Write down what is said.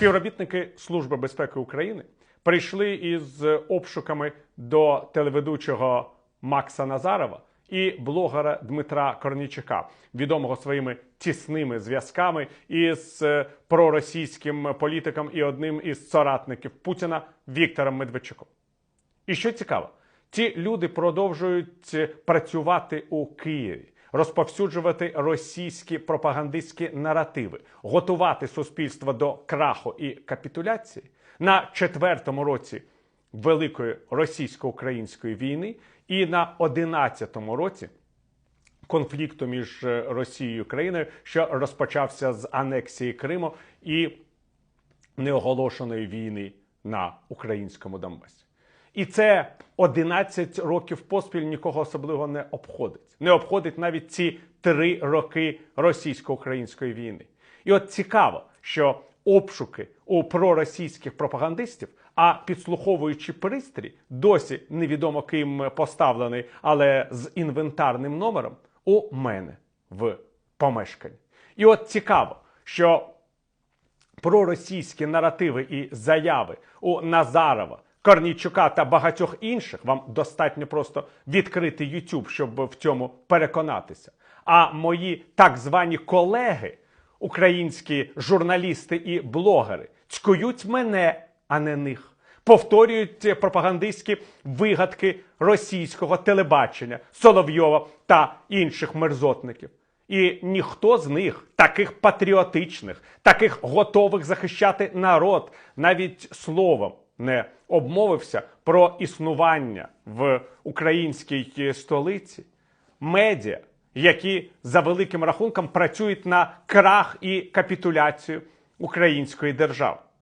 Співробітники Служби безпеки України прийшли із обшуками до телеведучого Макса Назарова і блогера Дмитра Корнійчука, відомого своїми тісними зв'язками із е, проросійським політиком і одним із соратників Путіна Віктором Медведчуком. І що цікаво, ці люди продовжують е, працювати у Києві, розповсюджувати російські пропагандистські наративи, готувати суспільство до краху і капітуляції на четвертому році Великої російсько-української війни і на одинадцятому році конфлікту між е, Росією і Україною, що розпочався з анексії Криму і неоголошеної війни на українському Донбасі. І це 11 років поспіль нікого особливо не обходить. Не обходить навіть ці три роки російсько-української війни. І от цікаво, що обшуки у проросійських пропагандистів, а підслуховуючи пристрій, досі невідомо ким поставлений, але з інвентарним номером, у мене в помешканні. І от цікаво, що проросійські наративи і заяви у Назарова, Корнійчука та багатьох інших вам достатньо просто відкрити YouTube, щоб в цьому переконатися. А мої так звані колеги, українські журналісти і блогери, цькують мене, а не них. Повторюють пропагандистські вигадки російського телебачення Соловйова та інших мерзотників. І ніхто з них, таких патріотичних, таких готових захищати народ, навіть словом не обмовився про існування в українській столиці медіа, які за великим рахунком працюють на крах і капітуляцію української держави.